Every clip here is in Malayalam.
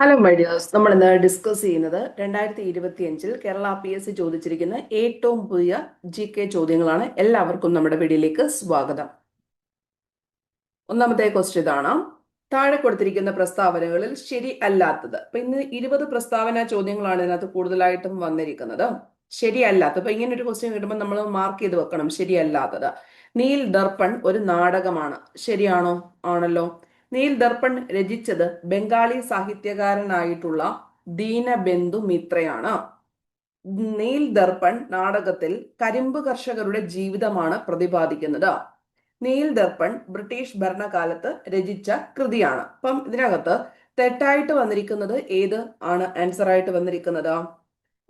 ഹലോ മൈഡിയേഴ്സ് നമ്മൾ ഇന്ന് ഡിസ്കസ് ചെയ്യുന്നത് രണ്ടായിരത്തി ഇരുപത്തി അഞ്ചിൽ കേരള പി എസ് സി ചോദിച്ചിരിക്കുന്ന ഏറ്റവും പുതിയ ജി കെ ചോദ്യങ്ങളാണ്. എല്ലാവർക്കും നമ്മുടെ വീഡിയോയിലേക്ക് സ്വാഗതം. ഒന്നാമത്തെ ക്വസ്റ്റ്യൻ ഇതാണ്. താഴെ കൊടുത്തിരിക്കുന്ന പ്രസ്താവനകളിൽ ശരി അല്ലാത്തത്. അപ്പൊ ഇന്ന് ഇരുപത് പ്രസ്താവന ചോദ്യങ്ങളാണ് ഇതിനകത്ത് കൂടുതലായിട്ടും വന്നിരിക്കുന്നത്. ശരിയല്ലാത്തത് അപ്പൊ ഇങ്ങനെ ഒരു ക്വസ്റ്റ്യൻ കിട്ടുമ്പോൾ നമ്മൾ മാർക്ക് ചെയ്ത് വെക്കണം. ശരിയല്ലാത്തത് നീൽ ദർപ്പൺ ഒരു നാടകമാണ്. ശരിയാണോ? ആണല്ലോ. നീൽ ദർപ്പൺ രചിച്ചത് ബംഗാളി സാഹിത്യകാരനായിട്ടുള്ള ദീനബന്ധു മിത്രയാണ്. നീൽ ദർപ്പൺ നാടകത്തിൽ കരിമ്പ് കർഷകരുടെ ജീവിതമാണ് പ്രതിപാദിക്കുന്നത്. നീൽ ദർപ്പൺ ബ്രിട്ടീഷ് ഭരണകാലത്ത് രചിച്ച കൃതിയാണ്. അപ്പം ഇതിനകത്ത് തെറ്റായിട്ട് വന്നിരിക്കുന്നത് ഏത് ആണ്? ആൻസർ ആയിട്ട് വന്നിരിക്കുന്നത്.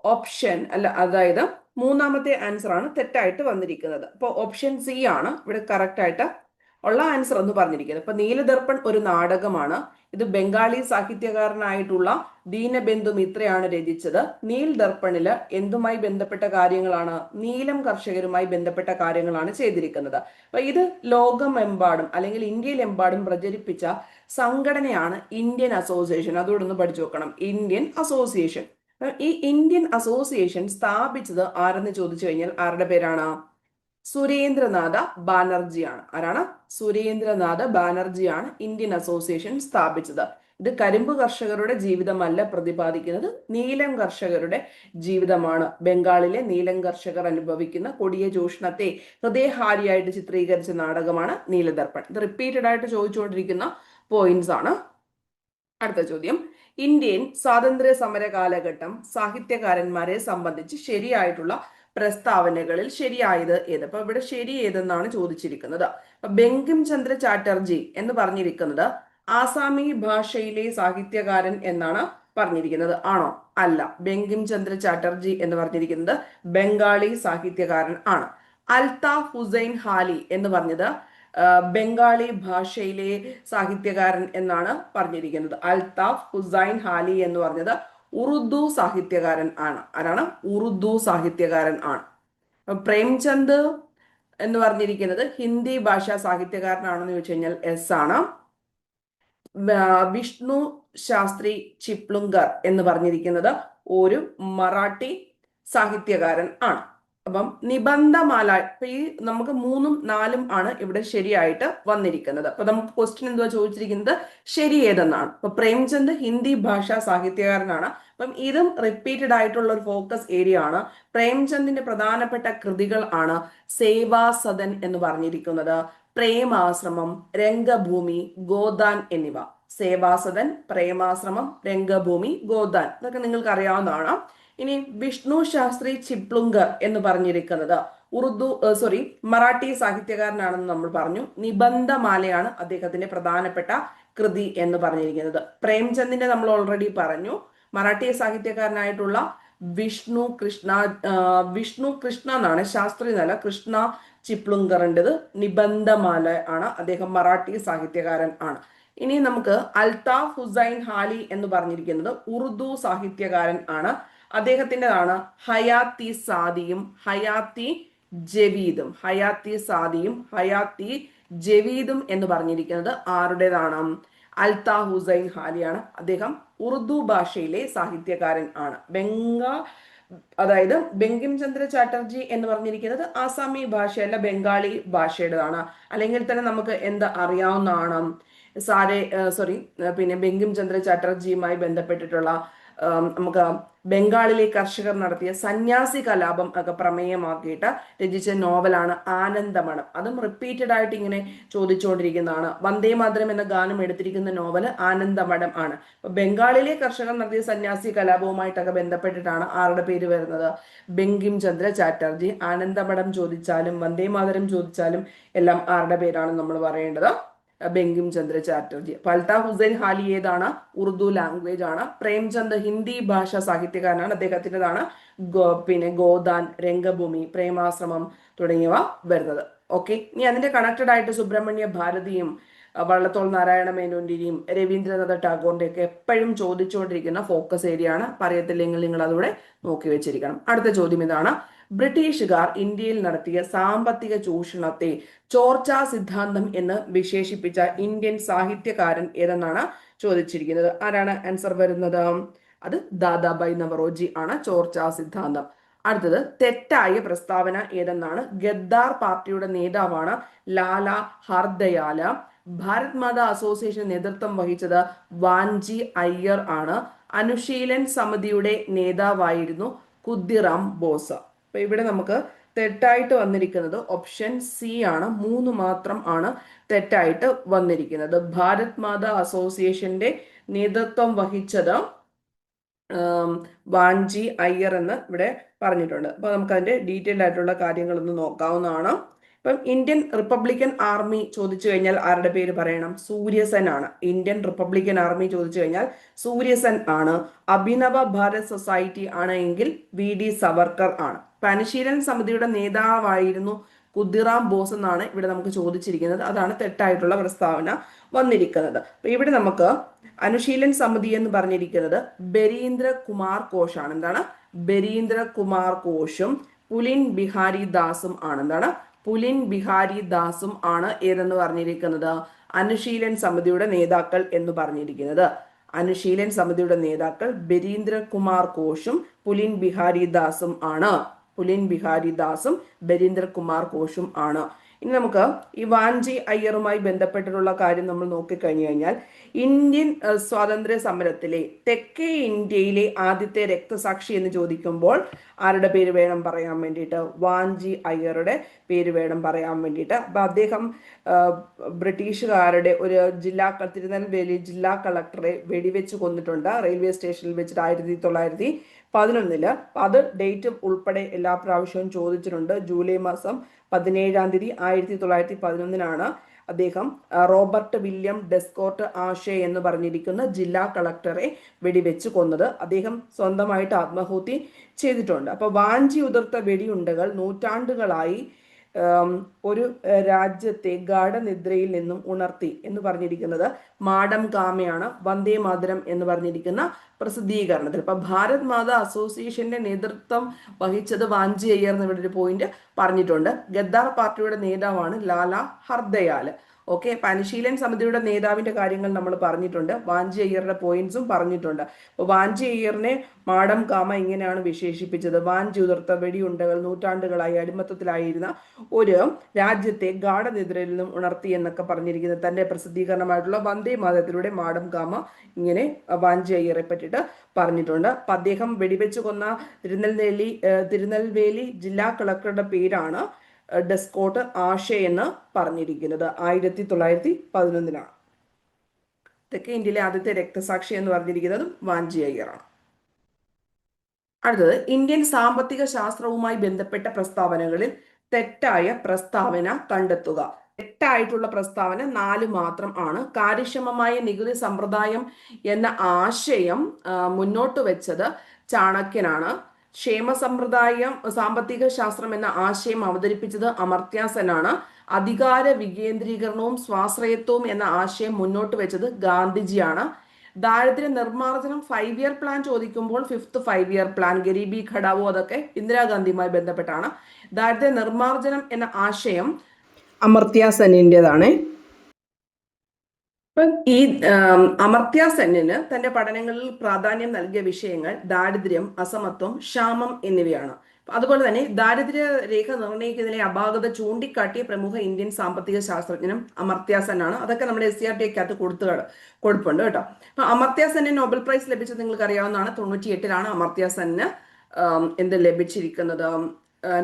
ഓപ്ഷൻ അല്ല അതായത് മൂന്നാമത്തെ ആൻസർ ആണ് തെറ്റായിട്ട് വന്നിരിക്കുന്നത്. അപ്പോൾ ഓപ്ഷൻ സി ആണ്. ഇവിടെ കറക്റ്റ് ആയിട്ട് ഉള്ള ആൻസർ എന്ന് പറഞ്ഞിരിക്കുന്നത്. ഇപ്പൊ നീലദർപ്പൺ ഒരു നാടകമാണ്. ഇത് ബംഗാളി സാഹിത്യകാരനായിട്ടുള്ള ദീനബന്ധു മിത്രയാണ് രചിച്ചത്. നീൽ ദർപ്പണിൽ എന്തുമായി ബന്ധപ്പെട്ട കാര്യങ്ങളാണ്? നീലം കർഷകരുമായി ബന്ധപ്പെട്ട കാര്യങ്ങളാണ് ചെയ്തിരിക്കുന്നത്. അപ്പൊ ഇത് ലോകമെമ്പാടും അല്ലെങ്കിൽ ഇന്ത്യയിലെമ്പാടും പ്രചരിപ്പിച്ച സംഘടനയാണ് ഇന്ത്യൻ അസോസിയേഷൻ. അതോടെ ഒന്ന് പഠിച്ചു വെക്കണം. Indian association. ഈ ഇന്ത്യൻ അസോസിയേഷൻ സ്ഥാപിച്ചത് ആരെന്ന് ചോദിച്ചു കഴിഞ്ഞാൽ ആരുടെ പേരാണ്? സുരേന്ദ്രനാഥ ബാനർജിയാണ്. ആരാണ്? സുരേന്ദ്രനാഥ ബാനർജിയാണ് ഇന്ത്യൻ അസോസിയേഷൻ സ്ഥാപിച്ചത്. ഇത് കരിമ്പ് കർഷകരുടെ ജീവിതമല്ല പ്രതിപാദിക്കുന്നത് നീലം കർഷകരുടെ ജീവിതമാണ്. ബംഗാളിലെ നീലം കർഷകർ അനുഭവിക്കുന്ന കൊടിയ ചൂഷണത്തെ ഹൃദയഹാരിയായിട്ട് ചിത്രീകരിച്ച നാടകമാണ് നീലദർപ്പൺ. ഇത് റിപ്പീറ്റഡ് ആയിട്ട് ചോദിച്ചുകൊണ്ടിരിക്കുന്ന പോയിന്റ്സ് ആണ്. അടുത്ത ചോദ്യം. ഇന്ത്യൻ സ്വാതന്ത്ര്യ സമര കാലഘട്ടം സാഹിത്യകാരന്മാരെ സംബന്ധിച്ച് ശരിയായിട്ടുള്ള പ്രസ്താവനകളിൽ ശരിയായത് ഏത്? അപ്പൊ ഇവിടെ ശരി ഏതെന്നാണ് ചോദിച്ചിരിക്കുന്നത്. ബങ്കിം ചന്ദ്ര ചാറ്റർജി എന്ന് പറഞ്ഞിരിക്കുന്നത് ആസാമി ഭാഷയിലെ സാഹിത്യകാരൻ എന്നാണ് പറഞ്ഞിരിക്കുന്നത്. ആണോ? അല്ല. ബെങ്കിം ചന്ദ്ര ചാറ്റർജി എന്ന് പറഞ്ഞിരിക്കുന്നത് ബംഗാളി സാഹിത്യകാരൻ ആണ്. അൽതാഫ് ഹുസൈൻ ഹാലി എന്ന് പറഞ്ഞത് ബംഗാളി ഭാഷയിലെ സാഹിത്യകാരൻ എന്നാണ് പറഞ്ഞിരിക്കുന്നത്. അൽതാഫ് ഹുസൈൻ ഹാലി എന്ന് പറഞ്ഞത് ഉറുദു സാഹിത്യകാരൻ ആണ്. ആരാണ്? ഉറുദു സാഹിത്യകാരൻ ആണ്. പ്രേംചന്ദ് എന്ന് പറഞ്ഞിരിക്കുന്നത് ഹിന്ദി ഭാഷാ സാഹിത്യകാരനാണെന്ന് ചോദിച്ചു കഴിഞ്ഞാൽ എസ് ആണ്. വിഷ്ണു ശാസ്ത്രി ചിപ്ലുങ്കർ എന്ന് പറഞ്ഞിരിക്കുന്നത് ഒരു മറാഠി സാഹിത്യകാരൻ ആണ്. അപ്പം നിബന്ധമാല ഇപ്പൊ ഈ നമുക്ക് മൂന്നും നാലും ആണ് ഇവിടെ ശരിയായിട്ട് വന്നിരിക്കുന്നത്. അപ്പൊ നമുക്ക് ക്വസ്റ്റ്യൻ എന്തുവാ ചോദിച്ചിരിക്കുന്നത്? ശരി ഏതെന്നാണ് അപ്പൊ പ്രേംചന്ദ് ഹിന്ദി ഭാഷാ സാഹിത്യകാരനാണ്. അപ്പം ഇതും റിപ്പീറ്റഡ് ആയിട്ടുള്ള ഒരു ഫോക്കസ് ഏരിയ ആണ്. പ്രേംചന്ദിന്റെ പ്രധാനപ്പെട്ട കൃതികൾ ആണ് സേവാസദൻ എന്ന് പറഞ്ഞിരിക്കുന്നത്. പ്രേമാശ്രമം രംഗഭൂമി ഗോദാൻ എന്നിവ. സേവാസദൻ പ്രേമാശ്രമം രംഗഭൂമി ഗോദാൻ. ഇതൊക്കെ നിങ്ങൾക്ക് അറിയാവുന്നതാണ് ഇനി വിഷ്ണു ശാസ്ത്രി ചിപ്ലുങ്കർ എന്ന് പറഞ്ഞിരിക്കുന്നത്. ഉറുദു സോറി മറാഠി സാഹിത്യകാരനാണെന്ന് നമ്മൾ പറഞ്ഞു. നിബന്ധമാലയാണ് അദ്ദേഹത്തിന്റെ പ്രധാനപ്പെട്ട കൃതി എന്ന് പറഞ്ഞിരിക്കുന്നത്. പ്രേംചന്ദിന്റെ നമ്മൾ ഓൾറെഡി പറഞ്ഞു. മറാഠി സാഹിത്യകാരനായിട്ടുള്ള വിഷ്ണു കൃഷ്ണ വിഷ്ണു കൃഷ്ണ എന്നാണ് ശാസ്ത്രി എന്നല്ല കൃഷ്ണ ചിപ്ലുങ്കറിന്റെത് നിബന്ധമാല ആണ്. അദ്ദേഹം മറാഠി സാഹിത്യകാരൻ ആണ്. ഇനി നമുക്ക് അൽതാഫ് ഹുസൈൻ ഹാലി എന്ന് പറഞ്ഞിരിക്കുന്നത് ഉറുദു സാഹിത്യകാരൻ ആണ്. അദ്ദേഹത്തിന്റെതാണ് ഹയാത്തി സാദിയും ഹയാത്തി ജവീദും. ഹയാത്തി സാദിയും ഹയാത്തി ജവീദും എന്ന് പറഞ്ഞിരിക്കുന്നത് ആരുടേതാണ്? അൽത്താ ഹുസൈൻ ഹാലിയാണ് അദ്ദേഹം ഉറുദു ഭാഷയിലെ സാഹിത്യകാരൻ ആണ്. ബംഗാ അതായത് ബെങ്കിം ചന്ദ്ര ചാറ്റർജി എന്ന് പറഞ്ഞിരിക്കുന്നത് ആസാമി ഭാഷയല്ല ബംഗാളി ഭാഷയുടേതാണ്. അല്ലെങ്കിൽ തന്നെ നമുക്ക് എന്ത് അറിയാവുന്നതാണ്? സാരെ സോറി പിന്നെ ബെങ്കിം ചന്ദ്ര ചാറ്റർജിയുമായി ബന്ധപ്പെട്ടിട്ടുള്ള നമുക്ക് ബംഗാളിലെ കർഷകർ നടത്തിയ സന്യാസി കലാപം ഒക്കെ പ്രമേയമാക്കിയിട്ട് രചിച്ച നോവലാണ് ആനന്ദമണം. അതും റിപ്പീറ്റഡ് ആയിട്ട് ഇങ്ങനെ ചോദിച്ചുകൊണ്ടിരിക്കുന്നതാണ്. വന്ദേ മാതരം എന്ന ഗാനം എടുത്തിരിക്കുന്ന നോവൽ ആനന്ദമഠം ആണ്. ബംഗാളിലെ കർഷകർ നടത്തിയ സന്യാസി കലാപവുമായിട്ടൊക്കെ ബന്ധപ്പെട്ടിട്ടാണ് ആരുടെ പേര് വരുന്നത്? ബെങ്കിം ചന്ദ്ര ചാറ്റർജി. ആനന്ദമഠം ചോദിച്ചാലും വന്ദേ മാതരം ചോദിച്ചാലും എല്ലാം ആരുടെ പേരാണ് നമ്മൾ പറയേണ്ടത്? ബങ്കിം ചന്ദ്ര ചാറ്റർജി ഫൽത്ത ഹുസൈൻ ഹാലി ഏതാണ്? ഉറുദു ലാംഗ്വേജ് ആണ്. പ്രേംചന്ദ് ഹിന്ദി ഭാഷ സാഹിത്യകാരനാണ്. അദ്ദേഹത്തിന്റെതാണ് ഗോ പിന്നെ ഗോദാൻ രംഗഭൂമി പ്രേമാശ്രമം തുടങ്ങിയവ വരുന്നത്. ഓക്കെ ഇനി അതിന്റെ കണക്റ്റഡ് ആയിട്ട് സുബ്രഹ്മണ്യ ഭാരതിയും വള്ളത്തോൾ നാരായണ മേനോന്റെയും രവീന്ദ്രനാഥ ടാഗോറിന്റെ ഒക്കെ എപ്പോഴും ചോദിച്ചുകൊണ്ടിരിക്കുന്ന ഫോക്കസ് ഏരിയ ആണ്. പറയത്തില്ലെങ്കിൽ നിങ്ങൾ അതുകൂടെ നോക്കി വെച്ചിരിക്കണം. അടുത്ത ചോദ്യം ഇതാണ്. ബ്രിട്ടീഷുകാർ ഇന്ത്യയിൽ നടത്തിയ സാമ്പത്തിക ചൂഷണത്തെ ചോർച്ചാ സിദ്ധാന്തം എന്ന് വിശേഷിപ്പിച്ച ഇന്ത്യൻ സാഹിത്യകാരൻ ഏതെന്നാണ് ചോദിച്ചിരിക്കുന്നത്? ആരാണ് ആൻസർ വരുന്നത്? അത് ദാദാബായ് നവറോജി ആണ് ചോർച്ചാ സിദ്ധാന്തം. അടുത്തത് തെറ്റായ പ്രസ്താവന ഏതെന്നാണ്? ഗദ്ദാർ പാർട്ടിയുടെ നേതാവാണ് ലാല ഹർദയാല. ഭാരത് മാതാ അസോസിയേഷൻ നേതൃത്വം വഹിച്ചത് വാൻജി അയ്യർ ആണ്. അനുശീലൻ സമിതിയുടെ നേതാവായിരുന്നു കുദ്ദിറാം ബോസ്. അപ്പൊ ഇവിടെ നമുക്ക് തെറ്റായിട്ട് വന്നിരിക്കുന്നത് ഓപ്ഷൻ സി ആണ്. മൂന്ന് മാത്രം ആണ് തെറ്റായിട്ട് വന്നിരിക്കുന്നത്. ഭാരത് മാതാ അസോസിയേഷന്റെ നേതൃത്വം വഹിച്ചത് വാഞ്ചി അയ്യർ എന്ന് ഇവിടെ പറഞ്ഞിട്ടുണ്ട്. അപ്പൊ നമുക്ക് അതിന്റെ ഡീറ്റെയിൽഡ് ആയിട്ടുള്ള കാര്യങ്ങളൊന്ന് നോക്കാവുന്നതാണ്. ഇപ്പം ഇന്ത്യൻ റിപ്പബ്ലിക്കൻ ആർമി ചോദിച്ചു കഴിഞ്ഞാൽ ആരുടെ പേര് പറയണം? സൂര്യസൻ ആണ്. ഇന്ത്യൻ റിപ്പബ്ലിക്കൻ ആർമി ചോദിച്ചു കഴിഞ്ഞാൽ സൂര്യസൻ ആണ്. അഭിനവ ഭാരത് സൊസൈറ്റി ആണ് എങ്കിൽ വി ഡി സവർക്കർ ആണ്. പനശീലൻ സമിതിയുടെ നേതാവായിരുന്നു കുദിറാം ബോസ് എന്നാണ് ഇവിടെ നമുക്ക് ചോദിച്ചിരിക്കുന്നത്. അതാണ് തെറ്റായിട്ടുള്ള പ്രസ്താവന വന്നിരിക്കുന്നത്. അപ്പൊ ഇവിടെ നമുക്ക് അനുശീലൻ സമിതി എന്ന് പറഞ്ഞിരിക്കുന്നത് ബരീന്ദ്ര കുമാർ ഘോഷാണ് എന്താണ്? ബരീന്ദ്ര കുമാർ ഘോഷും പുലിൻ ബിഹാരി ദാസും ആണ്. എന്താണ്? പുലിൻ ബിഹാരി ദാസും ആണ് ഏതെന്ന് പറഞ്ഞിരിക്കുന്നത്. അനുശീലൻ സമിതിയുടെ നേതാക്കൾ എന്ന് പറഞ്ഞിരിക്കുന്നത്. അനുശീലൻ സമിതിയുടെ നേതാക്കൾ ബരീന്ദ്ര കുമാർ ഘോഷും പുലിൻ ബിഹാരി ദാസും ആണ്. പുലിൻ ബിഹാരി ദാസും ബരീന്ദ്ര കുമാർ ഘോഷും ആണ്. ഇനി നമുക്ക് ഈ വാഞ്ചി അയ്യറുമായി ബന്ധപ്പെട്ടിട്ടുള്ള കാര്യം നമ്മൾ നോക്കിക്കഴിഞ്ഞു കഴിഞ്ഞാൽ ഇന്ത്യൻ സ്വാതന്ത്ര്യ സമരത്തിലെ തെക്കേ ഇന്ത്യയിലെ ആദ്യത്തെ രക്തസാക്ഷി എന്ന് ചോദിക്കുമ്പോൾ ആരുടെ പേര് വേണം പറയാൻ വേണ്ടിയിട്ട്? വാഞ്ചി അയ്യറുടെ പേര് വേണം പറയാൻ വേണ്ടിയിട്ട്. അപ്പം അദ്ദേഹം ബ്രിട്ടീഷുകാരുടെ ഒരു ജില്ലാ തിരുനെൽവേലി ജില്ലാ കളക്ടറെ വെടിവെച്ച് കൊന്നിട്ടുണ്ട്. റെയിൽവേ സ്റ്റേഷനിൽ വെച്ചിട്ട് ആയിരത്തി തൊള്ളായിരത്തി പതിനൊന്നിൽ. അത് ഡേറ്റും ഉൾപ്പെടെ എല്ലാ പ്രാവശ്യവും ചോദിച്ചിട്ടുണ്ട്. ജൂലൈ മാസം പതിനേഴാം തീയതി ആയിരത്തി തൊള്ളായിരത്തി പതിനൊന്നിനാണ് അദ്ദേഹം റോബർട്ട് വില്യം ഡെസ്കോർട്ട് ആഷെ എന്ന് പറഞ്ഞിരിക്കുന്ന ജില്ലാ കളക്ടറെ വെടിവെച്ച് കൊന്നത്. അദ്ദേഹം സ്വന്തമായിട്ട് ആത്മഹൂതി ചെയ്തിട്ടുണ്ട്. അപ്പോൾ വാഞ്ചി ഉതിർത്ത വെടിയുണ്ടകൾ നൂറ്റാണ്ടുകളായി ഒരു രാജ്യത്തെ ഗാഠനിദ്രയിൽ നിന്നും ഉണർത്തി എന്ന് പറഞ്ഞിരിക്കുന്നത് മാഡം കാമയാണ് വന്ദേ മാതരം എന്ന് പറഞ്ഞിരിക്കുന്ന പ്രസിദ്ധീകരണത്തിൽ. ഇപ്പൊ ഭാരത് മാതാ അസോസിയേഷന്റെ നേതൃത്വം വഹിച്ചത് വാഞ്ചി അയ്യർ എന്നിവരുടെ ഒരു പോയിന്റ് പറഞ്ഞിട്ടുണ്ട്. ഗദ്ദാർ പാർട്ടിയുടെ നേതാവാണ് ലാല ഹർദയാൽ. ഓക്കെ പരിശീലൻ സമിതിയുടെ നേതാവിന്റെ കാര്യങ്ങൾ നമ്മൾ പറഞ്ഞിട്ടുണ്ട്. വാഞ്ചി അയ്യറുടെ പോയിന്റ്സും പറഞ്ഞിട്ടുണ്ട്. അപ്പോൾ വാഞ്ചി അയ്യറിനെ മാഡം കാമ ഇങ്ങനെയാണ് വിശേഷിപ്പിച്ചത്. വാഞ്ചി ഉതിർത്ത വെടിയുണ്ടകൾ നൂറ്റാണ്ടുകളായി അടിമത്തത്തിലായിരുന്ന ഒരു രാജ്യത്തെ ഗാഠനിദ്രയിൽ നിന്നും ഉണർത്തി എന്നൊക്കെ പറഞ്ഞിരിക്കുന്നത്. തന്റെ പ്രസിദ്ധീകരണമായിട്ടുള്ള വന്ദേ മാതത്തിലൂടെ മാഡം കാമ ഇങ്ങനെ വാഞ്ചി അയ്യറെ പറ്റിയിട്ട് പറഞ്ഞിട്ടുണ്ട്. അപ്പൊ അദ്ദേഹം വെടിവെച്ച് കൊന്ന തിരുനെൽവേലി തിരുനെൽവേലി ജില്ലാ കളക്ടറുടെ പേരാണ് ഡെസ്കോട്ട് ആഷെ എന്ന് പറഞ്ഞിരിക്കുന്നത്. ആയിരത്തി തൊള്ളായിരത്തി പതിനൊന്നിലാണ് തെക്കേ ഇന്ത്യയിലെ ആദ്യത്തെ രക്തസാക്ഷി എന്ന് പറഞ്ഞിരിക്കുന്നതും വാഞ്ചി അയ്യറാണ്. അടുത്തത് ഇന്ത്യൻ സാമ്പത്തിക ശാസ്ത്രവുമായി ബന്ധപ്പെട്ട പ്രസ്താവനകളിൽ തെറ്റായ പ്രസ്താവന കണ്ടെത്തുക. തെറ്റായിട്ടുള്ള പ്രസ്താവന നാല് മാത്രം ആണ്. കാര്യക്ഷമമായ നികുതി സമ്പ്രദായം എന്ന ആശയം മുന്നോട്ട് വെച്ചത് ചാണക്യനാണ്. ക്ഷേമ സമ്പ്രദായം സാമ്പത്തിക ശാസ്ത്രം എന്ന ആശയം അവതരിപ്പിച്ചത് അമർത്യാസനാണ്. അധികാര വികേന്ദ്രീകരണവും സ്വാശ്രയത്വവും എന്ന ആശയം മുന്നോട്ട് വെച്ചത് ഗാന്ധിജിയാണ്. ദാരിദ്ര്യ നിർമ്മാർജനം ഫൈവ് ഇയർ പ്ലാൻ ചോദിക്കുമ്പോൾ fifth five year plan Garibi Hatao അതൊക്കെ ഇന്ദിരാഗാന്ധിയുമായി ബന്ധപ്പെട്ടാണ്. ദാരിദ്ര്യ നിർമ്മാർജനം എന്ന ആശയം അമർത്യ സെന്നിന്റെതാണ് ഈ അമർത്യ സെന്നിന് തന്റെ പഠനങ്ങളിൽ പ്രാധാന്യം നൽകിയ വിഷയങ്ങൾ ദാരിദ്ര്യം അസമത്വം ക്ഷാമം എന്നിവയാണ്. അതുപോലെ തന്നെ ദാരിദ്ര്യ രേഖ നിർണയിക്കുന്നതിലെ അപാകത ചൂണ്ടിക്കാട്ടിയ പ്രമുഖ ഇന്ത്യൻ സാമ്പത്തിക ശാസ്ത്രജ്ഞനും അമർത്യ സെൻ ആണ് അതൊക്കെ നമ്മുടെ എസ് സി ആർ ടി അകത്ത് കൊടുത്തു കൊടുപ്പുണ്ട് കേട്ടോ. അപ്പൊ അമർത്യ നോബൽ പ്രൈസ് ലഭിച്ചത് നിങ്ങൾക്ക് അറിയാവുന്നതാണ് തൊണ്ണൂറ്റി എട്ടിലാണ് അമർത്യ എന്ത് ലഭിച്ചിരിക്കുന്നത്.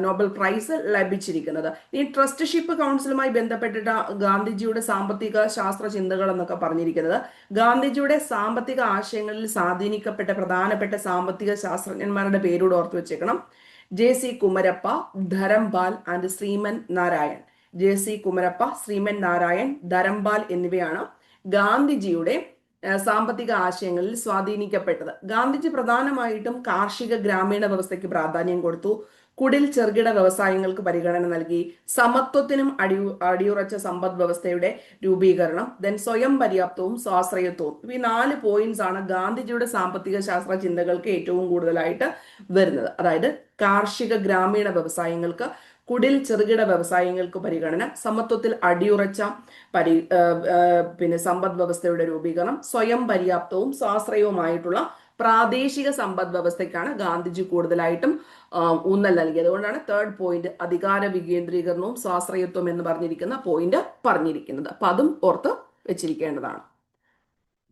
നോബൽ പ്രൈസ് ലഭിച്ചിരിക്കുന്നത്. ഈ ട്രസ്റ്റ്ഷിപ്പ് കൗൺസിലുമായി ബന്ധപ്പെട്ടിട്ട് ഗാന്ധിജിയുടെ സാമ്പത്തിക ശാസ്ത്ര ചിന്തകൾ എന്നൊക്കെ പറഞ്ഞിരിക്കുന്നത്. ഗാന്ധിജിയുടെ സാമ്പത്തിക ആശയങ്ങളിൽ സ്വാധീനിക്കപ്പെട്ട പ്രധാനപ്പെട്ട സാമ്പത്തിക ശാസ്ത്രജ്ഞന്മാരുടെ പേരോട് ഓർത്തു വെച്ചേക്കണം. J C Kumarappa Dharampal and Shriman Narayan. J C Kumarappa Shriman Narayan Dharampal എന്നിവയാണ് ഗാന്ധിജിയുടെ സാമ്പത്തിക ആശയങ്ങളിൽ സ്വാധീനിക്കപ്പെട്ടത്. ഗാന്ധിജി പ്രധാനമായിട്ടും കാർഷിക ഗ്രാമീണ വ്യവസ്ഥയ്ക്ക് പ്രാധാന്യം കൊടുത്തു. കുടിൽ ചെറുകിട വ്യവസായങ്ങൾക്ക് പരിഗണന നൽകി സമത്വത്തിനും അടി അടിയുറച്ച സമ്പദ് വ്യവസ്ഥയുടെ രൂപീകരണം ദെൻ സ്വയം പര്യാപ്തവും സ്വാശ്രയത്വവും. ഈ നാല് പോയിന്റ്സ് ആണ് ഗാന്ധിജിയുടെ സാമ്പത്തിക ശാസ്ത്ര ചിന്തകൾക്ക് ഏറ്റവും കൂടുതലായിട്ട് വരുന്നത്. അതായത് കാർഷിക ഗ്രാമീണ വ്യവസായങ്ങൾക്ക് കുടിൽ ചെറുകിട വ്യവസായങ്ങൾക്ക് പരിഗണന സമത്വത്തിൽ അടിയുറച്ച പരി പിന്നെ സമ്പദ് വ്യവസ്ഥയുടെ രൂപീകരണം സ്വയം പര്യാപ്തവും സ്വാശ്രയവുമായിട്ടുള്ള പ്രാദേശിക സമ്പദ് വ്യവസ്ഥയ്ക്കാണ് ഗാന്ധിജി കൂടുതലായിട്ടും ഊന്നൽ നൽകി അതുകൊണ്ടാണ് തേർഡ് പോയിന്റ് അധികാര വികേന്ദ്രീകരണവും സ്വാശ്രയത്വം എന്ന് പറഞ്ഞിരിക്കുന്ന പോയിന്റ് പറഞ്ഞിരിക്കുന്നത്. അപ്പൊ അതും ഓർത്ത് വെച്ചിരിക്കേണ്ടതാണ്.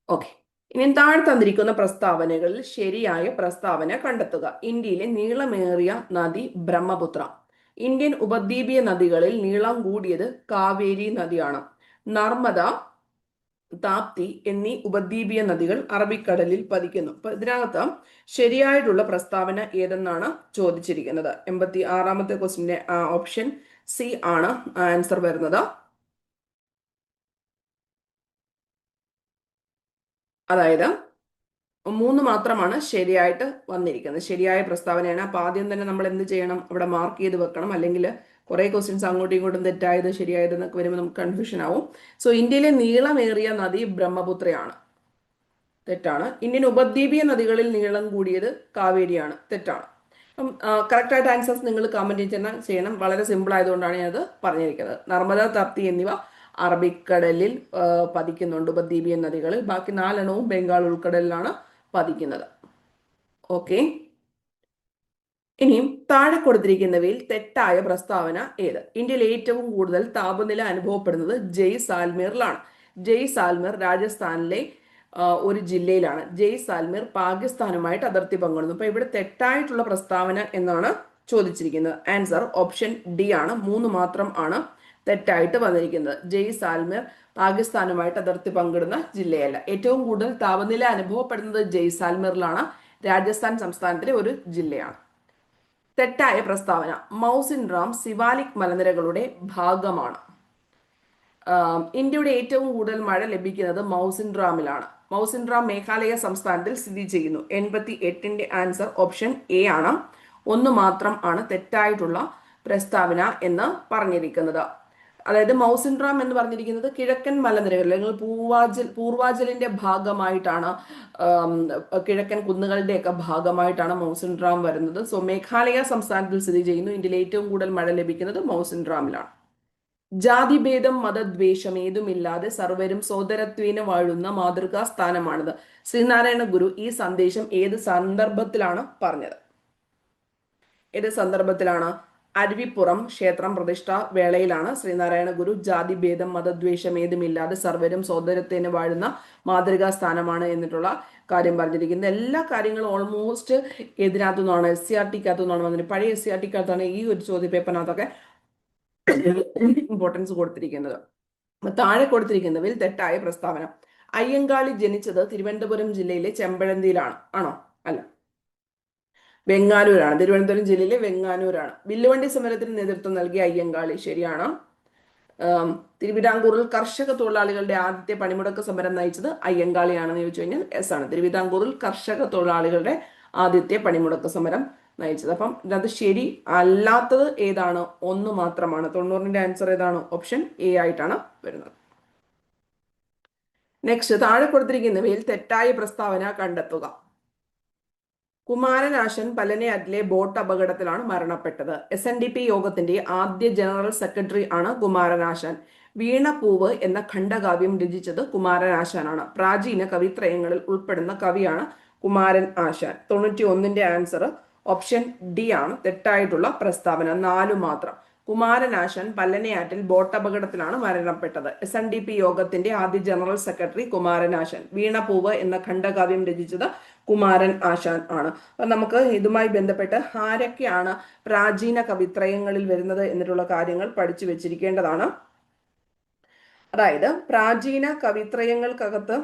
ഓക്കെ ഇനി താഴെ തന്നിരിക്കുന്ന പ്രസ്താവനകളിൽ ശരിയായ പ്രസ്താവന കണ്ടെത്തുക. ഇന്ത്യയിലെ നീളമേറിയ നദി ബ്രഹ്മപുത്ര. ഇന്ത്യൻ ഉപദ്വീപീയ നദികളിൽ നീളം കൂടിയത് കാവേരി നദിയാണ്. നർമ്മദ താപ്തി എന്നീ ഉപദ്വീപീയ നദികൾ അറബിക്കടലിൽ പതിക്കുന്നു. അപ്പൊ ഇതിനകത്ത് ശരിയായിട്ടുള്ള പ്രസ്താവന ഏതെന്നാണ് ചോദിച്ചിരിക്കുന്നത്. എൺപത്തി ആറാമത്തെ ക്വസ്റ്റിന്റെ ഓപ്ഷൻ സി ആണ് ആൻസർ വരുന്നത്. അതായത് മൂന്ന് മാത്രമാണ് ശരിയായിട്ട് വന്നിരിക്കുന്നത്. ശരിയായ പ്രസ്താവനയാണ്. അപ്പൊ ആദ്യം തന്നെ നമ്മൾ എന്ത് ചെയ്യണം? അവിടെ മാർക്ക് ചെയ്ത് വെക്കണം. അല്ലെങ്കിൽ കുറെ ക്വസ്റ്റ്യൻസ് അങ്ങോട്ടും ഇങ്ങോട്ടും തെറ്റായത് ശരിയായത് എന്നൊക്കെ വരുമ്പോൾ നമുക്ക് കൺഫ്യൂഷൻ ആവും. സോ ഇന്ത്യയിലെ നീളമേറിയ നദി ബ്രഹ്മപുത്രയാണ്. തെറ്റാണ്. ഇന്ത്യൻ ഉപദ്വീപീയ നദികളിൽ നീളം കൂടിയത് കാവേരിയാണ്. തെറ്റാണ്. അപ്പം കറക്റ്റായിട്ട് ആൻസേഴ്സ് നിങ്ങൾ കമന്റ് ചെയ്യുന്ന ചെയ്യണം. വളരെ സിമ്പിൾ ആയതുകൊണ്ടാണ് ഞാനത് പറഞ്ഞിരിക്കുന്നത്. നർമ്മദ തപ്തി എന്നിവ അറബിക്കടലിൽ പതിക്കുന്നുണ്ട് ഉപദ്വീപീയ നദികളിൽ. ബാക്കി നാലെണ്ണവും ബംഗാൾ ഉൾക്കടലിലാണ് പതിക്കുന്നത്. ഓക്കെ ഇനിയും താഴെ കൊടുത്തിരിക്കുന്നവയിൽ തെറ്റായ പ്രസ്താവന ഏത്? ഇന്ത്യയിൽ ഏറ്റവും കൂടുതൽ താപനില അനുഭവപ്പെടുന്നത് ജയ് സാൽമീറിലാണ്. ജയ് സാൽമീർ രാജസ്ഥാനിലെ ഒരു ജില്ലയിലാണ്. ജയ് സാൽമീർ പാകിസ്ഥാനുമായിട്ട് അതിർത്തി പങ്കിടുന്നു. അപ്പൊ ഇവിടെ തെറ്റായിട്ടുള്ള പ്രസ്താവന എന്നാണ് ചോദിച്ചിരിക്കുന്നത്. ആൻസർ ഓപ്ഷൻ ഡി ആണ്. മൂന്ന് മാത്രം ആണ് തെറ്റായിട്ട് വന്നിരിക്കുന്നത്. ജയ് സാൽമീർ പാകിസ്ഥാനുമായിട്ട് അതിർത്തി പങ്കിടുന്ന ജില്ലയല്ല. ഏറ്റവും കൂടുതൽ താപനില അനുഭവപ്പെടുന്നത് ജയ് സാൽമീറിലാണ്. രാജസ്ഥാൻ സംസ്ഥാനത്തിലെ ഒരു ജില്ലയാണ്. തെറ്റായ പ്രസ്താവന. മൗസിൻറാം സിവാലിക് മലനിരകളുടെ ഭാഗമാണ്. ഇന്ത്യയുടെ ഏറ്റവും കൂടുതൽ മഴ ലഭിക്കുന്നത് മൗസിൻറാമിലാണ് മൗസിൻറാം മേഘാലയ സംസ്ഥാനത്തിൽ സ്ഥിതി ചെയ്യുന്നു. എൺപത്തി എട്ടിന്റെ ആൻസർ ഓപ്ഷൻ എ ആണ്. ഒന്ന് മാത്രം ആണ് തെറ്റായിട്ടുള്ള പ്രസ്താവന എന്ന് പറഞ്ഞിരിക്കുന്നത്. അതായത് മൗസിൻഡ്രാം എന്ന് പറഞ്ഞിരിക്കുന്നത് കിഴക്കൻ മലനിരകൾ അല്ലെങ്കിൽ പൂർവാചൽ പൂർവാചലിന്റെ ഭാഗമായിട്ടാണ് കിഴക്കൻ കുന്നുകളുടെയൊക്കെ ഭാഗമായിട്ടാണ് മൗസിൻഡ്രാം വരുന്നത്. സോ മേഘാലയ സംസ്ഥാനത്തിൽ സ്ഥിതി ചെയ്യുന്നു. ഇന്ത്യയിൽ ഏറ്റവും കൂടുതൽ മഴ ലഭിക്കുന്നത് മൗസിൻഡ്രാമിലാണ് ജാതിഭേദം മതദ്വേഷം ഏതുമില്ലാതെ സർവരും സോദരത്വേന വാഴുന്ന മാതൃകാ സ്ഥാനമാണിത്. ശ്രീനാരായണ ഗുരു ഈ സന്ദേശം ഏത് സന്ദർഭത്തിലാണ് പറഞ്ഞത്? ഏത് സന്ദർഭത്തിലാണ് അരുവിപ്പുറം ക്ഷേത്രം പ്രതിഷ്ഠ വേളയിലാണ് ശ്രീനാരായണ ഗുരു ജാതി ഭേദം മതദ്വേഷം ഏതുമില്ലാതെ സർവരും സോദരത്തിന് വാഴുന്ന മാതൃകാ സ്ഥാനമാണ് എന്നിട്ടുള്ള കാര്യം പറഞ്ഞിരിക്കുന്നത്. എല്ലാ കാര്യങ്ങളും ഓൾമോസ്റ്റ് ഇതിനകത്തുനിന്നാണ് എസ് സി ആർ ടിക്കകത്തുനിന്നാണ് വന്നിട്ട് പഴയ എസ് സി ആർ ടിക്കകത്താണ് ഈ ഒരു ചോദ്യ പേപ്പറിനകത്തൊക്കെ ഇമ്പോർട്ടൻസ് കൊടുത്തിരിക്കുന്നത്. താഴെ കൊടുത്തിരിക്കുന്നതിൽ തെറ്റായ പ്രസ്താവന. അയ്യങ്കാളി ജനിച്ചത് തിരുവനന്തപുരം ജില്ലയിലെ ചെമ്പഴന്തിയിലാണ്. ആണോ? അല്ല. വെങ്ങാനൂരാണ്. തിരുവനന്തപുരം ജില്ലയിലെ വെങ്ങാനൂരാണ്. വില്ലുവണ്ടി സമരത്തിന് നേതൃത്വം നൽകിയ അയ്യങ്കാളി ശരിയാണ്. തിരുവിതാംകൂറിൽ കർഷക തൊഴിലാളികളുടെ ആദ്യത്തെ പണിമുടക്ക് സമരം നയിച്ചത് അയ്യങ്കാളിയാണെന്ന് ചോദിച്ചു കഴിഞ്ഞാൽ എസ് ആണ്. തിരുവിതാംകൂറിൽ കർഷക തൊഴിലാളികളുടെ ആദ്യത്തെ പണിമുടക്ക് സമരം നയിച്ചത്. അപ്പം ഇതിനകത്ത് ശരി അല്ലാത്തത് ഏതാണ്? ഒന്ന് മാത്രമാണ്. തൊണ്ണൂറിന്റെ ആൻസർ ഏതാണ്? ഓപ്ഷൻ എ ആയിട്ടാണ് വരുന്നത്. നെക്സ്റ്റ് താഴെ കൊടുത്തിരിക്കുന്നവയിൽ തെറ്റായ പ്രസ്താവന കണ്ടെത്തുക. കുമാരനാശൻ പലനയാറ്റിലെ ബോട്ട് അപകടത്തിലാണ് മരണപ്പെട്ടത്. എസ് എൻ ഡി പി യോഗത്തിന്റെ ആദ്യ ജനറൽ സെക്രട്ടറി ആണ് കുമാരനാശൻ. വീണപ്പൂവ് എന്ന ഖണ്ഡകാവ്യം രചിച്ചത് കുമാരനാശാനാണ്. പ്രാചീന കവിത്രയങ്ങളിൽ ഉൾപ്പെടുന്ന കവിയാണ് കുമാരൻ ആശാൻ. തൊണ്ണൂറ്റി ഒന്നിന്റെ ആൻസർ ഓപ്ഷൻ ഡി ആണ്. തെറ്റായിട്ടുള്ള പ്രസ്താവന നാലു മാത്രം. കുമാരനാശൻ പല്ലനയാറ്റിൽ ബോട്ട് അപകടത്തിലാണ് മരണപ്പെട്ടത്. എസ് എൻ ഡി പി യോഗത്തിന്റെ ആദ്യ ജനറൽ സെക്രട്ടറി കുമാരനാശൻ. വീണപൂവ് എന്ന ഖണ്ഡകാവ്യം രചിച്ചത് കുമാരൻ ആശാൻ ആണ്. അപ്പൊ നമുക്ക് ഇതുമായി ബന്ധപ്പെട്ട് ആരൊക്കെയാണ് പ്രാചീന കവിത്രയങ്ങളിൽ വരുന്നത് എന്നിട്ടുള്ള കാര്യങ്ങൾ പഠിച്ചു വെച്ചിരിക്കേണ്ടതാണ്. അതായത് പ്രാചീന കവിത്രയങ്ങൾക്കകത്ത്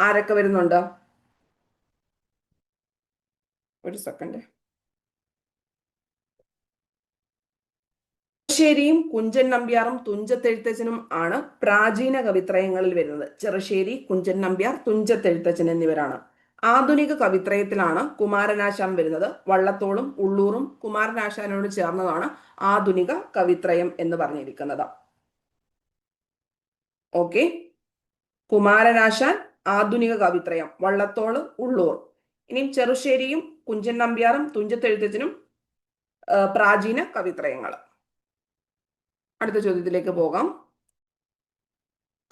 ആരൊക്കെ വരുന്നുണ്ട്? ഒരു സെക്കൻഡ് ചെറുശ്ശേരിയും കുഞ്ചൻ നമ്പ്യാറും തുഞ്ചത്തെഴുത്തച്ഛനും ആണ് പ്രാചീന കവിത്രയങ്ങളിൽ വരുന്നത്. ചെറുശ്ശേരി കുഞ്ചൻ നമ്പ്യാർ തുഞ്ചത്തെഴുത്തച്ഛൻ എന്നിവരാണ്. ആധുനിക കവിത്രയത്തിലാണ് കുമാരനാശാൻ വരുന്നത്. വള്ളത്തോളും ഉള്ളൂറും കുമാരനാശാനോട് ചേർന്നതാണ് ആധുനിക കവിത്രയം എന്ന് പറഞ്ഞിരിക്കുന്നത്. ഓക്കെ. കുമാരനാശാൻ ആധുനിക കവിത്രയം വള്ളത്തോൾ ഉള്ളൂർ. ഇനിയും ചെറുശ്ശേരിയും കുഞ്ചൻ നമ്പ്യാറും തുഞ്ചത്തെഴുത്തച്ഛനും പ്രാചീന കവിത്രയങ്ങൾ. അടുത്ത ചോദ്യത്തിലേക്ക് പോകാം.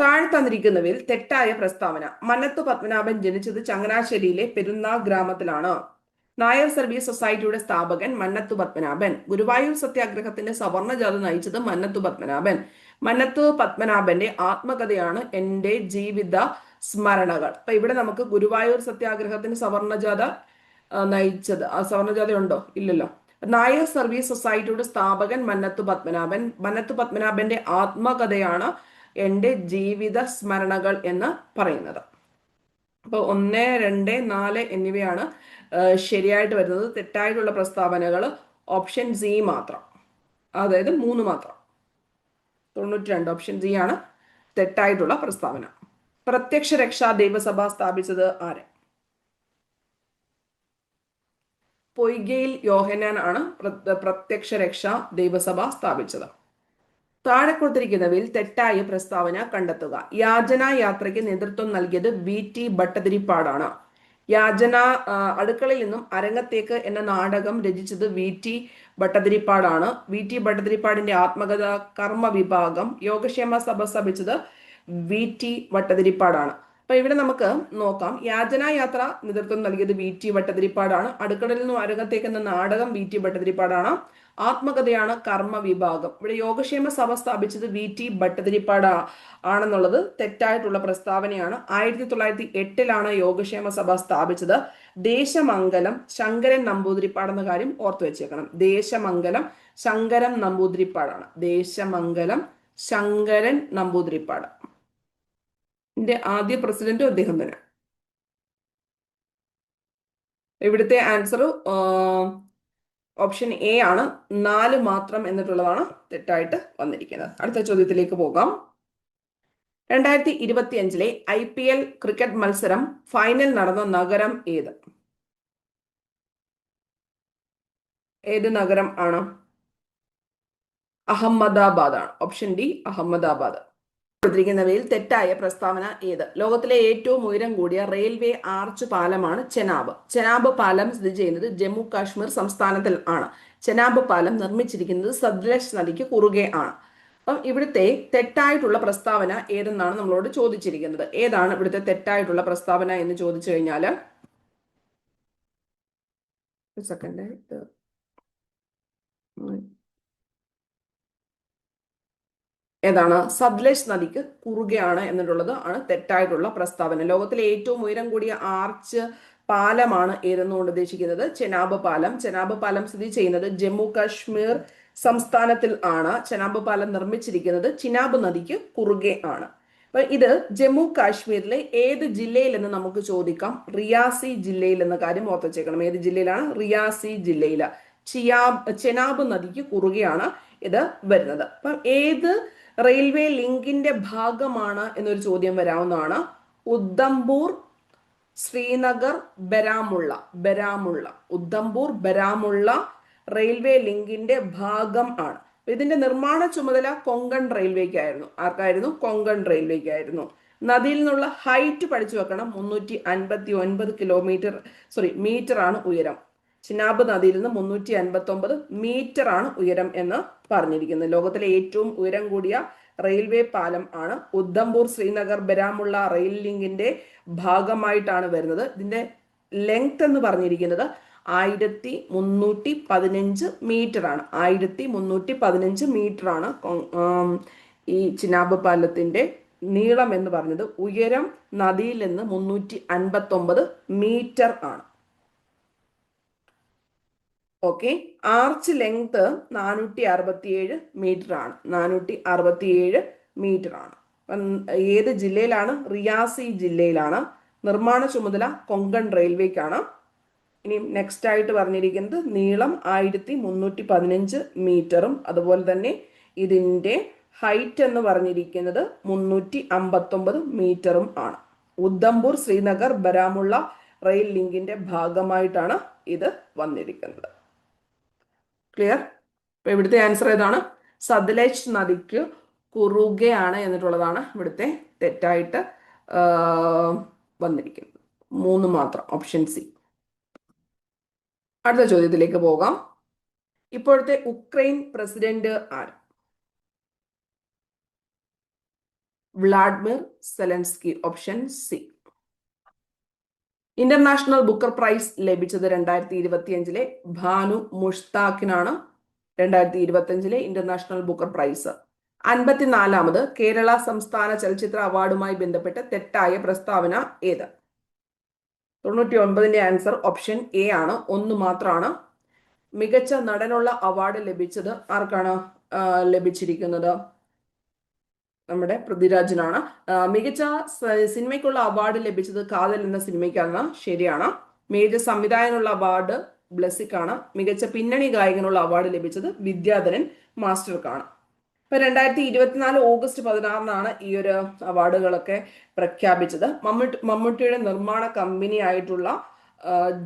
താഴെ തന്നിരിക്കുന്നവയിൽ തെറ്റായ പ്രസ്താവന. മന്നത്ത് പത്മനാഭൻ ജനിച്ചത് ചങ്ങനാശ്ശേരിയിലെ പെരുന്നാൾ ഗ്രാമത്തിലാണ്. നായർ സർവീസ് സൊസൈറ്റിയുടെ സ്ഥാപകൻ മന്നത്ത് പത്മനാഭൻ. ഗുരുവായൂർ സത്യാഗ്രഹത്തിന്റെ സവർണജാത നയിച്ചത് മന്നത്ത് പത്മനാഭൻ. മന്നത്ത് പത്മനാഭന്റെ ആത്മകഥയാണ് എന്റെ ജീവിത സ്മരണകൾ. അപ്പൊ ഇവിടെ നമുക്ക് ഗുരുവായൂർ സത്യാഗ്രഹത്തിന് സവർണ ജാഥ നയിച്ചത് ആ സവർണജാത ഉണ്ടോ ഇല്ലല്ലോ. നായർ സർവീസ് സൊസൈറ്റിയുടെ സ്ഥാപകൻ മന്നത്തു പത്മനാഭൻ. മന്നത്തു പത്മനാഭന്റെ ആത്മകഥയാണ് എന്റെ ജീവിത സ്മരണകൾ എന്ന് പറയുന്നത്. അപ്പോൾ ഒന്ന് രണ്ട് നാല് എന്നിവയാണ് ശരിയായിട്ട് വരുന്നത്. തെറ്റായിട്ടുള്ള പ്രസ്താവനകൾ ഓപ്ഷൻ സി മാത്രം. അതായത് മൂന്ന് മാത്രം. തൊണ്ണൂറ്റി രണ്ട് ഓപ്ഷൻ സി ആണ് തെറ്റായിട്ടുള്ള പ്രസ്താവന. പ്രത്യക്ഷ രക്ഷാ ദൈവസഭ സ്ഥാപിച്ചത് ആര്? പൊയ്കയിൽ യോഹനാൻ ആണ് പ്ര- പ്രത്യക്ഷ രക്ഷാ ദൈവസഭ സ്ഥാപിച്ചത്. താഴെ കൊടുത്തിരിക്കുന്നവയിൽ തെറ്റായ പ്രസ്താവന കണ്ടെത്തുക. യാചനാ യാത്രയ്ക്ക് നേതൃത്വം നൽകിയത് വി ടി ഭട്ടതിരിപ്പാടാണ്. യാചന അടുക്കളയിൽ നിന്നും അരങ്ങത്തേക്ക് എന്ന നാടകം രചിച്ചത് വി ടി ഭട്ടതിരിപ്പാടാണ്. വി ടി ഭട്ടതിരിപ്പാടിന്റെ ആത്മകഥ കർമ്മ വിഭാഗം യോഗക്ഷേമ സഭ സ്ഥാപിച്ചത് വി ടി ഭട്ടതിരിപ്പാടാണ്. അപ്പൊ ഇവിടെ നമുക്ക് നോക്കാം. യാത്ര നേതൃത്വം നൽകിയത് വി ടി ഭട്ടതിരിപ്പാടാണ്. അടുക്കളയിൽ നിന്നും അരങ്ങത്തേക്ക് എന്ന നാടകം വി ടി ഭട്ടതിരിപ്പാടാണ്. ആത്മകഥയാണ് കർമ്മ വിഭാഗം ഇവിടെ യോഗക്ഷേമ സഭ സ്ഥാപിച്ചത് വി ടി ഭട്ടതിരിപ്പാട് ആണെന്നുള്ളത് തെറ്റായിട്ടുള്ള പ്രസ്താവനയാണ്. ആയിരത്തി തൊള്ളായിരത്തി എട്ടിലാണ് യോഗക്ഷേമ സഭ സ്ഥാപിച്ചത്. ദേശമംഗലം ശങ്കരൻ നമ്പൂതിരിപ്പാടെന്ന കാര്യം ഓർത്തു വെച്ചേക്കണം. ദേശമംഗലം ശങ്കരൻ നമ്പൂതിരിപ്പാടാണ്. ദേശമംഗലം ശങ്കരൻ നമ്പൂതിരിപ്പാട്. ആദ്യ പ്രസിഡന്റും അദ്ദേഹം തന്നെ. ഇവിടുത്തെ ആൻസർ ഓപ്ഷൻ എ ആണ്. നാല് മാത്രം എന്നിട്ടുള്ളതാണ് തെറ്റായിട്ട് വന്നിരിക്കുന്നത്. അടുത്ത ചോദ്യത്തിലേക്ക് പോകാം. രണ്ടായിരത്തി ഇരുപത്തി അഞ്ചിലെ ഐ പി എൽ ക്രിക്കറ്റ് മത്സരം ഫൈനൽ നടന്ന നഗരം ഏത്? ഏത് നഗരം ആണ്? അഹമ്മദാബാദ് ആണ്. Option D Ahmedabad. കൊടുത്തിരിക്കുന്നവയിൽ തെറ്റായ പ്രസ്താവന ഏത്? ലോകത്തിലെ ഏറ്റവും ഉയരം കൂടിയ റെയിൽവേ ആർച്ച് പാലമാണ് ചെനാബ്. ചെനാബ് പാലം സ്ഥിതി ചെയ്യുന്നത് ജമ്മു കാശ്മീർ സംസ്ഥാനത്തിൽ ആണ്. ചെനാബ് പാലം നിർമ്മിച്ചിരിക്കുന്നത് സദ്ലജ് നദിക്ക് കുറുകെ ആണ്. അപ്പം ഇവിടുത്തെ തെറ്റായിട്ടുള്ള പ്രസ്താവന ഏതെന്നാണ് നമ്മളോട് ചോദിച്ചിരിക്കുന്നത്? ഏതാണ് ഇവിടുത്തെ തെറ്റായിട്ടുള്ള പ്രസ്താവന എന്ന് ചോദിച്ചു കഴിഞ്ഞാൽ സെക്കൻഡ് ഏതാണ്? സത്ലജ് നദിക്ക് കുറുകെയാണ് എന്നിട്ടുള്ളത്. ആണ് തെറ്റായിട്ടുള്ള പ്രസ്താവന. ലോകത്തിലെ ഏറ്റവും ഉയരം കൂടിയ ആർച്ച് പാലമാണ് ഏതെന്നുകൊണ്ട് ഉദ്ദേശിക്കുന്നത്? ചെനാബ് പാലം. ചെനാബ് പാലം സ്ഥിതി ചെയ്യുന്നത് ജമ്മു കാശ്മീർ സംസ്ഥാനത്തിൽ ആണ്. ചെനാബ് പാലം നിർമ്മിച്ചിരിക്കുന്നത് ചിനാബ് നദിക്ക് കുറുകെ ആണ്. അപ്പൊ ഇത് ജമ്മു കാശ്മീരിലെ ഏത് ജില്ലയിൽ എന്ന് നമുക്ക് ചോദിക്കാം. റിയാസി ജില്ലയിൽ എന്ന കാര്യം ഓർത്ത് വെച്ചേക്കണം ഏത് ജില്ലയിലാണ്? റിയാസി ജില്ലയിൽ. ചിയാബ് ചെനാബ് നദിക്ക് കുറുകെയാണ് ഇത് വരുന്നത്. അപ്പം ഏത് റെയിൽവേ ലിങ്കിന്റെ ഭാഗമാണ് എന്നൊരു ചോദ്യം വരാവുന്നതാണ്. ഉദ്ധംപൂർ ശ്രീനഗർ ബരാമുള്ള ബരാമുള്ള ഉദ്ധംപൂർ ബരാമുള്ള റെയിൽവേ ലിങ്കിന്റെ ഭാഗം ആണ്. ഇതിന്റെ നിർമ്മാണ ചുമതല കൊങ്കൺ റെയിൽവേക്കായിരുന്നു. ആർക്കായിരുന്നു? കൊങ്കൺ റെയിൽവേക്കായിരുന്നു. നദിയിൽ നിന്നുള്ള ഹൈറ്റ് പഠിച്ചു വെക്കണം. മുന്നൂറ്റി അൻപത്തി ഒൻപത് കിലോമീറ്റർ സോറി മീറ്റർ ആണ് ഉയരം. ചിനാബ് നദിയിൽ നിന്ന് മുന്നൂറ്റി അൻപത്തി ഒമ്പത് മീറ്റർ ആണ് ഉയരം എന്ന് പറഞ്ഞിരിക്കുന്നത് ലോകത്തിലെ ഏറ്റവും ഉയരം കൂടിയ റെയിൽവേ പാലം ആണ് ഉദ്ധംപൂർ ശ്രീനഗർ ബരാമുള്ള റെയിൽ ലിങ്കിന്റെ ഭാഗമായിട്ടാണ് വരുന്നത്. ഇതിന്റെ ലെങ്ത് എന്ന് പറഞ്ഞിരിക്കുന്നത് ആയിരത്തി മുന്നൂറ്റി പതിനഞ്ച് മീറ്റർ ആണ് ആയിരത്തി മുന്നൂറ്റി പതിനഞ്ച് മീറ്റർ ആണ് ഈ ചിനാബ് പാലത്തിന്റെ നീളം എന്ന് പറഞ്ഞത്. ഉയരം നദിയിൽ നിന്ന് മുന്നൂറ്റി അൻപത്തി ഒമ്പത് മീറ്റർ ആണ്. ഓക്കെ ആർച്ച് ലെങ്ത് നാനൂറ്റി അറുപത്തിയേഴ് മീറ്റർ ആണ്. നാനൂറ്റി അറുപത്തിയേഴ് മീറ്റർ ആണ് ഏത് ജില്ലയിലാണ്? റിയാസി ജില്ലയിലാണ്. നിർമ്മാണ ചുമതല കൊങ്കൺ റെയിൽവേക്കാണ്. ഇനി നെക്സ്റ്റ് ആയിട്ട് പറഞ്ഞിരിക്കുന്നത് നീളം ആയിരത്തി മുന്നൂറ്റി പതിനഞ്ച് മീറ്ററും അതുപോലെ തന്നെ ഇതിന്റെ ഹൈറ്റ് എന്ന് പറഞ്ഞിരിക്കുന്നത് മുന്നൂറ്റി അമ്പത്തൊമ്പത് മീറ്ററും ആണ്. ഉദ്ധംപൂർ ശ്രീനഗർ ബരാമുള്ള റെയിൽ ലിങ്കിന്റെ ഭാഗമായിട്ടാണ് ഇത് വന്നിരിക്കുന്നത്. ക്ലിയർ അപ്പൊ ഇവിടുത്തെ ആൻസർ ഏതാണ്? സത്ലജ് നദിക്ക് കുറുകയാണ് എന്നിട്ടുള്ളതാണ് ഇവിടുത്തെ തെറ്റായിട്ട് വന്നിരിക്കുന്നത്. മൂന്ന് മാത്രം ഓപ്ഷൻ സി അടുത്ത ചോദ്യത്തിലേക്ക് പോകാം. ഇപ്പോഴത്തെ ഉക്രൈൻ പ്രസിഡന്റ് ആര്? Vladimir Zelensky option C international Booker prize ലഭിച്ചത് രണ്ടായിരത്തി ഇരുപത്തിയഞ്ചിലെ ഭാനു മുഷ്താഖിനാണ്. രണ്ടായിരത്തി ഇരുപത്തിയഞ്ചിലെ ഇന്റർനാഷണൽ ബുക്കർ പ്രൈസ് അൻപത്തിനാലാമത് കേരള സംസ്ഥാന ചലച്ചിത്ര അവാർഡുമായി ബന്ധപ്പെട്ട് തെറ്റായ പ്രസ്താവന ഏത്? തൊണ്ണൂറ്റി ഒൻപതിന്റെ ആൻസർ ഓപ്ഷൻ എ ആണ്. ഒന്ന് മാത്രമാണ്. മികച്ച നടനുള്ള അവാർഡ് ലഭിച്ചത് ആർക്കാണ്? ലഭിച്ചിരിക്കുന്നത്? നമ്മുടെ പൃഥ്വിരാജിനാണ്. മികച്ച സിനിമയ്ക്കുള്ള അവാർഡ് ലഭിച്ചത് കാതൽ എന്ന സിനിമയ്ക്കാണ്. ശരിയാണ്. മികച്ച സംവിധായകനുള്ള അവാർഡ് ബ്ലസിക്കാണ് മികച്ച പിന്നണി ഗായകനുള്ള അവാർഡ് ലഭിച്ചത് വിദ്യാധരൻ മാസ്റ്റർക്കാണ്. ഇപ്പൊ രണ്ടായിരത്തി ഇരുപത്തിനാല് ഓഗസ്റ്റ് പതിനാറിനാണ് ഈ ഒരു അവാർഡുകളൊക്കെ പ്രഖ്യാപിച്ചത്. മമ്മൂട്ടി മമ്മൂട്ടിയുടെ നിർമ്മാണ കമ്പനി ആയിട്ടുള്ള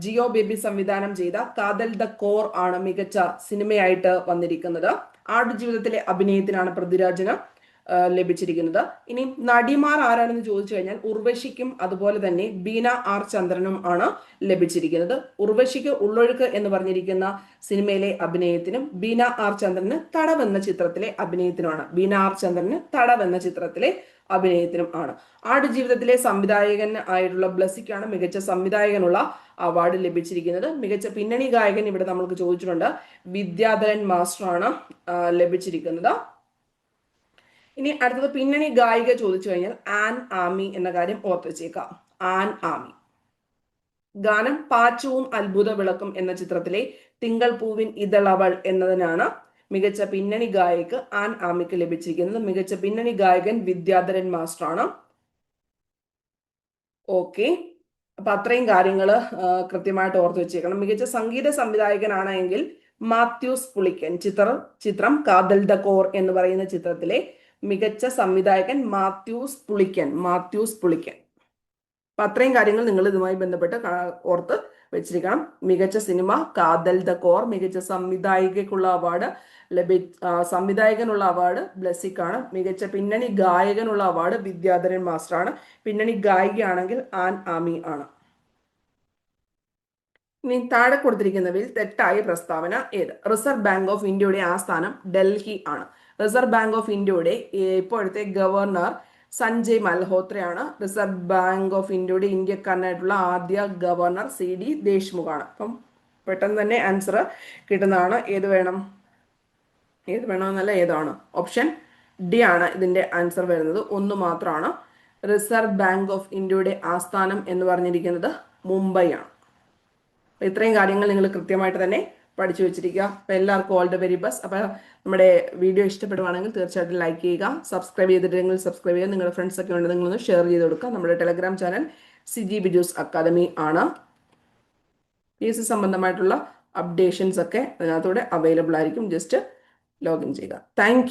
ജിയോ ബേബി സംവിധാനം ചെയ്ത കാതൽ ദ കോർ ആണ് മികച്ച സിനിമയായിട്ട് വന്നിരിക്കുന്നത്. ആടുജീവിതത്തിലെ അഭിനയത്തിനാണ് പൃഥ്വിരാജിന് ലഭിച്ചിരിക്കുന്നത്. ഇനി നടിമാർ ആരാണെന്ന് ചോദിച്ചു കഴിഞ്ഞാൽ ഉർവശിക്കും അതുപോലെ തന്നെ ബീന ആർ ചന്ദ്രനും ആണ് ലഭിച്ചിരിക്കുന്നത്. ഉർവശിക്ക് ഉള്ളൊഴുക്ക് എന്ന് പറഞ്ഞിരിക്കുന്ന സിനിമയിലെ അഭിനയത്തിനും ബീന ആർ ചന്ദ്രന് തടവ് എന്ന ചിത്രത്തിലെ അഭിനയത്തിനുമാണ്. ബീന ആർ ചന്ദ്രന് തടവ് എന്ന ചിത്രത്തിലെ അഭിനയത്തിനും ആണ്. ആടുജീവിതത്തിലെ സംവിധായകൻ ആയിട്ടുള്ള ബ്ലസ്സിക്കാണ് മികച്ച സംവിധായകനുള്ള അവാർഡ് ലഭിച്ചിരിക്കുന്നത്. മികച്ച പിന്നണി ഗായകൻ ഇവിടെ നമ്മൾക്ക് ചോദിച്ചിട്ടുണ്ട്. വിദ്യാധരൻ മാസ്റ്ററാണ് ലഭിച്ചിരിക്കുന്നത്. ഇനി അടുത്തത് പിന്നണി ഗായിക ചോദിച്ചു കഴിഞ്ഞാൽ ആൻ ആമി എന്ന കാര്യം ഓർത്ത് വെച്ചേക്കാം ആൻ ആമി. ഗാനം പാച്ചവും അത്ഭുത വിളക്കും എന്ന ചിത്രത്തിലെ തിങ്കൾ പൂവിൻ ഇതളവൾ എന്നതിനാണ് മികച്ച പിന്നണി ഗായിക ആൻ ആമിക്ക് ലഭിച്ചിരിക്കുന്നത്. മികച്ച പിന്നണി ഗായകൻ വിദ്യാധരൻ മാസ്റ്ററാണ്. ഓക്കെ. അപ്പൊ അത്രയും കാര്യങ്ങൾ കൃത്യമായിട്ട് ഓർത്തു വെച്ചേക്കണം. മികച്ച സംഗീത സംവിധായകനാണെങ്കിൽ മാത്യൂസ് പുളിക്കൻ. ചിത്രം ചിത്രം കാതൽ ദ കോർ എന്ന് പറയുന്ന ചിത്രത്തിലെ മികച്ച സംവിധായകൻ മാത്യൂസ് പുളിക്കൻ മാത്യൂസ് പുളിക്കൻ. അപ്പൊ അത്രയും കാര്യങ്ങൾ നിങ്ങൾ ഇതുമായി ബന്ധപ്പെട്ട് ഓർത്ത് വെച്ചിരിക്കണം. മികച്ച സിനിമ കാതൽ ദ കോർ മികച്ച സംവിധായികയ്ക്കുള്ള അവാർഡ് ലഭി സംവിധായകനുള്ള അവാർഡ് ബ്ലസ്സിക്കാണ്. മികച്ച പിന്നണി ഗായകനുള്ള അവാർഡ് വിദ്യാധരൻ മാസ്റ്ററാണ്. പിന്നണി ഗായികയാണെങ്കിൽ ആൻ ആമി ആണ്. ഇനി താഴെ കൊടുത്തിരിക്കുന്നവയിൽ തെറ്റായ പ്രസ്താവന ഏത്? റിസർവ് ബാങ്ക് ഓഫ് ഇന്ത്യയുടെ ആസ്ഥാനം ഡൽഹി ആണ്. റിസർവ് ബാങ്ക് ഓഫ് ഇന്ത്യയുടെ ഇപ്പോഴത്തെ ഗവർണർ സഞ്ജയ് മൽഹോത്രയാണ്. റിസർവ് ബാങ്ക് ഓഫ് ഇന്ത്യയുടെ ഇന്ത്യക്കാരനായിട്ടുള്ള ആദ്യ ഗവർണർ സി ഡി ദേശ്മുഖാണ്. അപ്പം പെട്ടെന്ന് തന്നെ ആൻസർ കിട്ടുന്നതാണ്. ഏത് വേണം? ഏത് വേണമെന്നല്ല ഏതാണ്? ഓപ്ഷൻ ഡി ആണ് ഇതിന്റെ ആൻസർ വരുന്നത്. ഒന്ന് മാത്രമാണ്. റിസർവ് ബാങ്ക് ഓഫ് ഇന്ത്യയുടെ ആസ്ഥാനം എന്ന് പറഞ്ഞിരിക്കുന്നത് മുംബൈ ആണ്. ഇത്രയും കാര്യങ്ങൾ നിങ്ങൾ കൃത്യമായിട്ട് തന്നെ പഠിച്ചു വെച്ചിരിക്കുക. അപ്പൊ എല്ലാവർക്കും ഓൾ ദ വെരി ബെസ്റ്റ് അപ്പൊ നമ്മുടെ വീഡിയോ ഇഷ്ടപ്പെടുവാണെങ്കിൽ തീർച്ചയായിട്ടും ലൈക്ക് ചെയ്യുക സബ്സ്ക്രൈബ് ചെയ്തിട്ടുണ്ടെങ്കിൽ സബ്സ്ക്രൈബ് ചെയ്യുക. നിങ്ങളുടെ ഫ്രണ്ട്സ് ഒക്കെ ഉണ്ടെങ്കിൽ നിങ്ങളൊന്ന് ഷെയർ ചെയ്ത് കൊടുക്കുക. നമ്മുടെ Telegram channel CG Byju's academy ആണ്. പി എസ് സി സംബന്ധമായിട്ടുള്ള അപ്ഡേഷൻസ് ഒക്കെ അതിനകത്തൂടെ അവൈലബിൾ ആയിരിക്കും. ജസ്റ്റ് ലോഗിൻ ചെയ്യുക. താങ്ക്